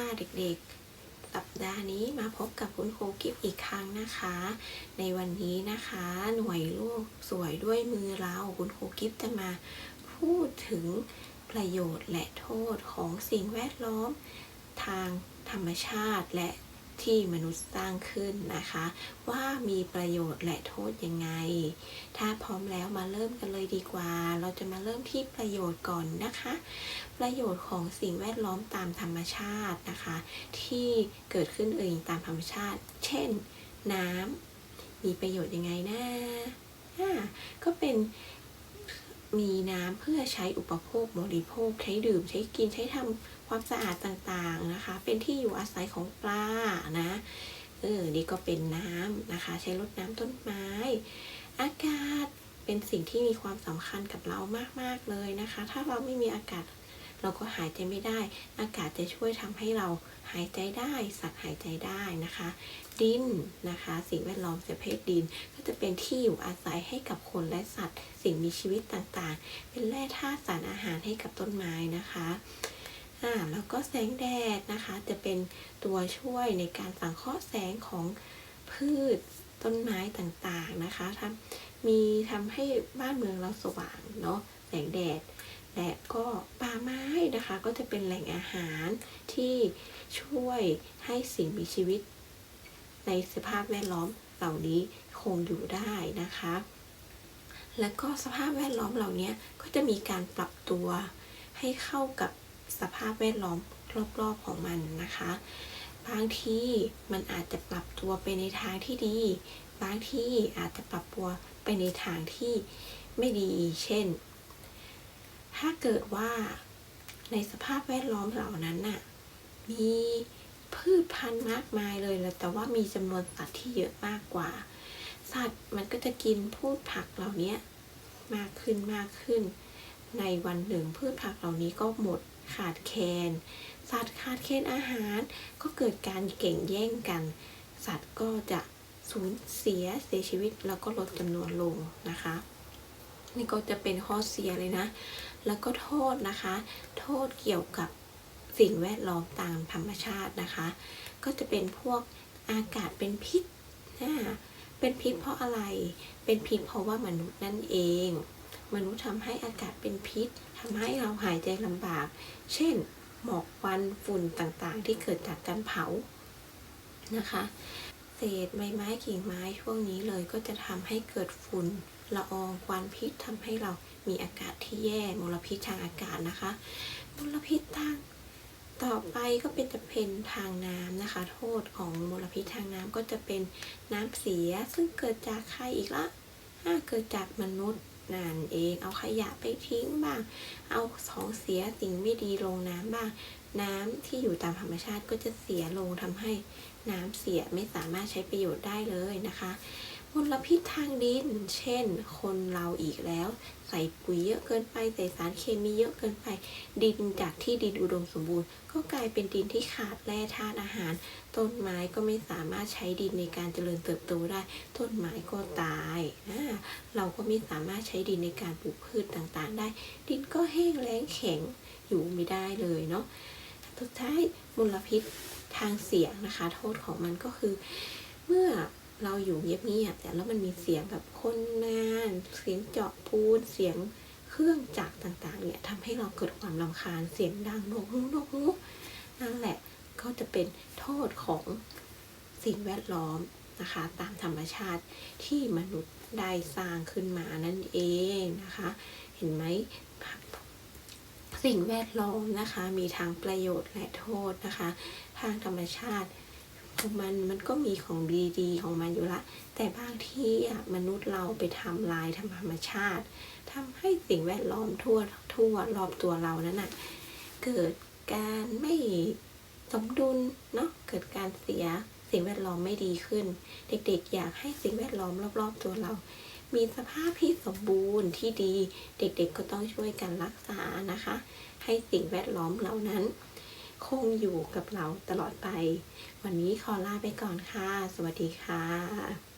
ค่ะเด็กๆ สัปดาห์นี้มาพบกับคุณครูกิฟอีกครั้งนะคะ ในวันนี้นะคะ หน่วยลูกสวยด้วยมือเราคุณครูกิฟจะมาพูดถึงประโยชน์และโทษของสิ่งแวดล้อม ทางธรรมชาติและ ที่มนุษย์สร้างขึ้นนะคะ ว่ามีประโยชน์และโทษยังไง ถ้าพร้อมแล้วมาเริ่มกันเลยดีกว่า เราจะมาเริ่มที่ประโยชน์ก่อนนะคะ ประโยชน์ของสิ่งแวดล้อมตามธรรมชาตินะคะ ที่เกิดขึ้นเองตามธรรมชาติ เช่น น้ำมีประโยชน์ยังไงนะอ่าก็เป็น มีน้ำเพื่อใช้อุปโภคบริโภค ใช้ดื่มใช้กินใช้ทำความสะอาดต่างๆนะคะ เป็นที่อยู่อาศัยของปลานะเออนี่ก็เป็นน้ำนะคะ ใช้รดน้ำต้นไม้ อากาศเป็นสิ่งที่มีความสำคัญกับเรามากๆเลยนะคะ ถ้าเราไม่มีอากาศ เราก็หายใจไม่ได้ อากาศจะช่วยทำให้เราหายใจได้สัตว์หายใจได้นะคะ ดินนะคะ สิ่งแวดล้อมประเภทดิน ก็จะเป็นที่อยู่อาศัยให้กับคนและสัตว์ สิ่งมีชีวิตต่างๆ เป็นแร่ธาตุสารอาหารให้กับต้นไม้นะคะอ่าแล้วก็แสงแดดนะคะ จะเป็นตัวช่วยในการสังเคราะห์แสงของพืชต้นไม้ต่างๆนะคะทำมีทำให้บ้านเมืองเราสว่างเนาะ แสงแดด และก็ป่าไม้นะคะก็จะเป็นแหล่งอาหารที่ช่วยให้สิ่งมีชีวิต ในสภาพแวดล้อมเหล่านี้คงอยู่ได้นะคะ และก็สภาพแวดล้อมเหล่านี้ก็จะมีการปรับตัวให้เข้ากับสภาพแวดล้อมรอบๆของมันนะคะ บางที่มันอาจจะปรับตัวไปในทางที่ดี บางที่อาจจะปรับตัวไปในทางที่ไม่ดี เช่น ถ้าเกิดว่าในสภาพแวดล้อมเหล่านั้นน่ะ มีพืชพันธุ์มากมายเลยแล้วแต่ว่ามีจำนวนสัตว์ที่เยอะมากกว่า สัตว์มันก็จะกินพืชผักเหล่านี้มากขึ้นมากขึ้น ในวันหนึ่งพืชผักเหล่านี้ก็หมดขาดแคลนสัตว์ขาดแคลนอาหารก็เกิดการเก่งแย่งกัน สัตว์ก็จะสูญเสียเสียชีวิตแล้วก็ลดจำนวนลงนะคะ นี่ก็จะเป็นข้อเสียเลยนะ แล้วก็โทษนะคะ โทษเกี่ยวกับสิ่งแวดล้อมตามธรรมชาตินะคะ ก็จะเป็นพวกอากาศเป็นพิษนะเป็นพิษเพราะอะไร เป็นพิษเพราะว่ามนุษย์นั่นเอง มนุษย์ทำให้อากาศเป็นพิษทำให้เราหายใจลำบาก เช่น หมอกควันฝุ่นต่างๆ ที่เกิดจากการเผานะคะ เศษใบไม้กิ่งไม้ช่วงนี้เลยก็จะทำให้เกิดฝุ่น ละอองควันพิษทำให้เรามีอากาศที่แย่มลพิษทางอากาศนะคะมลพิษทางต่อไปก็เป็นจะเป็นทางน้ำนะคะ โทษของมลพิษทางน้ำก็จะเป็นน้ำเสียซึ่งเกิดจากใครอีกละอ่าเกิดจากมนุษย์นั่นเองเอาขยะไปทิ้งบ้าง เอาของเสียสิ่งไม่ดีลงน้ำบ้าง น้ำที่อยู่ตามธรรมชาติก็จะเสียลงทำให้น้ำเสียไม่สามารถใช้ประโยชน์ได้เลยนะคะ มลพิษทางดิน เช่น คนเราอีกแล้ว ใส่ปุ๋ยเยอะเกินไป ใส่สารเคมีเยอะเกินไป ดินจากที่ดินอุดมสมบูรณ์ ก็กลายเป็นดินที่ขาดแร่ธาตุอาหาร ต้นไม้ก็ไม่สามารถใช้ดินในการเจริญเติบโตได้ ต้นไม้ก็ตายนะเราก็ไม่สามารถใช้ดินในการปลูกพืชต่างๆ ได้ ดินก็แห้งแล้งแข็งอยู่ไม่ได้เลยเนาะสุดท้ายมลพิษทางเสียงนะคะ โทษของมันก็คือ เมื่อ เราอยู่เงียบๆแต่แล้วมันมีเสียงแบบคนงาน เสียงเจาะปูนเสียงเครื่องจักรต่างๆ เนี่ยทำให้เราเกิดความรำคาญเสียงดังนกฮูกนกฮูกนั่นแหละก็จะเป็นโทษของสิ่งแวดล้อมนะคะ ตามธรรมชาติที่มนุษย์ได้สร้างขึ้นมานั่นเองนะคะ เห็นไหมสิ่งแวดล้อมนะคะ มีทั้งประโยชน์และโทษนะคะ ทางธรรมชาติ ของมันมันก็มีของดีๆของมันอยู่ละ แต่บางที่อะมนุษย์เราไปทำลายทำธรรมชาติทำให้สิ่งแวดล้อมทั่วทั่วรอบตัวเรานั้นน่ะเกิดการไม่สมดุลเนาะเกิดการเสียสิ่งแวดล้อมไม่ดีขึ้น เด็กๆ อยากให้สิ่งแวดล้อมรอบๆ ตัวเรา มีสภาพที่สมบูรณ์ที่ดี เด็กๆ ก็ต้องช่วยกันรักษานะคะ ให้สิ่งแวดล้อมเหล่านั้น คงอยู่กับเราตลอดไป วันนี้ขอลาไปก่อนค่ะ สวัสดีค่ะ